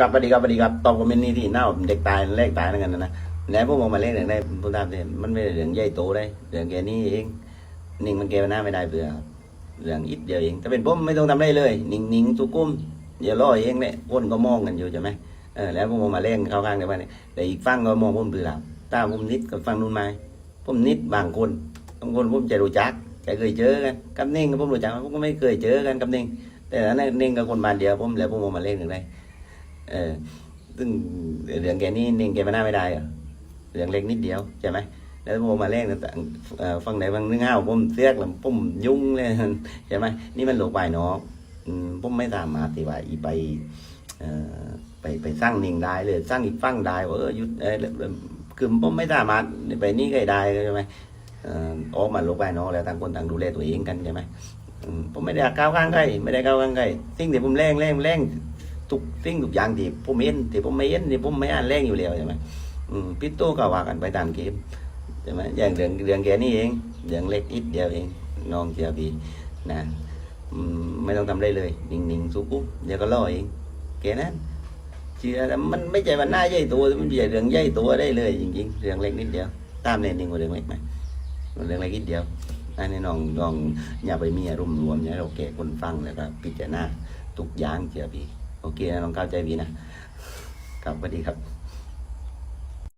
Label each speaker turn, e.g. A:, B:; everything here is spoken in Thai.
A: กับสวัสดีครับสวัสดีครับตอบคอมเมนต์นี่ที่เน่าเด็กตายแรกตายนั่นกันนะนะแล้วพวกผมมาเล่นอย่างไรผมตามเนี่ยมันไม่ได้เรื่องใหญ่โตได้เรื่องแกนี่เองนิ่งมันแกมันหน้าไม่ได้เบื่อเรื่องอิดเดียวเองถ้าเป็นผมไม่ต้องทำได้เลย นิ่งนิ่งๆสุกุ้มอย่าล่อเองเนี่ยคนก็มองกันอยู่ใช่ไหมเออแล้วพวกผมมาเล่นเข้าข้างกันไปเนี่ยแต่อีกฝั่งก็มองผมเบื่อตาผมนิดกับฝั่งนู้นไหมผมนิดบางคนบางคนผมจะรู้จักจะเคยเจอกันกับนิ่งกับผมรู้จักผมก็ไม่เคยเจอกันกับนิ่งแต่อันนั้นนิ่งกับคนบ้านเดียวผมแล้วผมมาเล่นอย่างไร เออซึ่งเรื่องแกนี่นิ่งแกไม่น่าไม่ได้เหรอเรื่องเล็กนิดเดียวใช่ไหมแล้วผมมาเล่นแต่ฟังไหนฟังนึงอ้าวผมเสียกแล้วผมยุ่งเลยใช่ไหมนี่มันหลกไปเนาะผมไม่สามารถที่ว่าอีไปไปไปสร้างนิ่งได้เลยสร้างอีกฟังได้ว่าเออหยุดเออคือผมไม่สามารถไปนี่ก็ได้ใช่ไหมอ่อกมาหลกไปเนาะแล้วต่างคนต่างดูแลตัวเองกันใช่ไหมอืมผมไม่ได้ก้าวข้างใครไม่ได้ก้าวข้างใครสิ่งที่ผมแรงแรงแรง ทุกสิ่งทุกอย่างที่ผมเห็นที่ผมไม่เห็นที่ผมไม่อ่านแรงอยู่แล้วใช่ไหมพี่โตก็ว่ากันไปตามเกมใช่ไหมอย่างเรื่องเรื่องแกนี่เองเรื่องเล็กนิดเดียวเองน้องเสียบีนะไม่ต้องทำได้เลยนิ่งๆสุกุมเดี๋ยวก็ล่อเองแค่นั้นเชื่อแต่มันไม่ใช่มันหน้าใหญ่ตัวมันไม่ใช่เรื่องใหญ่ตัวได้เลยจริงๆเรื่องเล็กนิดเดียว ตามเนนิ่งกว่าเรื่องเล็กไหมเรื่องเล็กนิดเดียวอันนี้น้องน้องอย่าไปมีอารมณ์รวมอย่าเราแก่คนฟังแล้วก็พิจารณาทุกอย่างเชื่อพี่ โอเคนะน้องก้าวใจวีนะครับสวัสดีครับ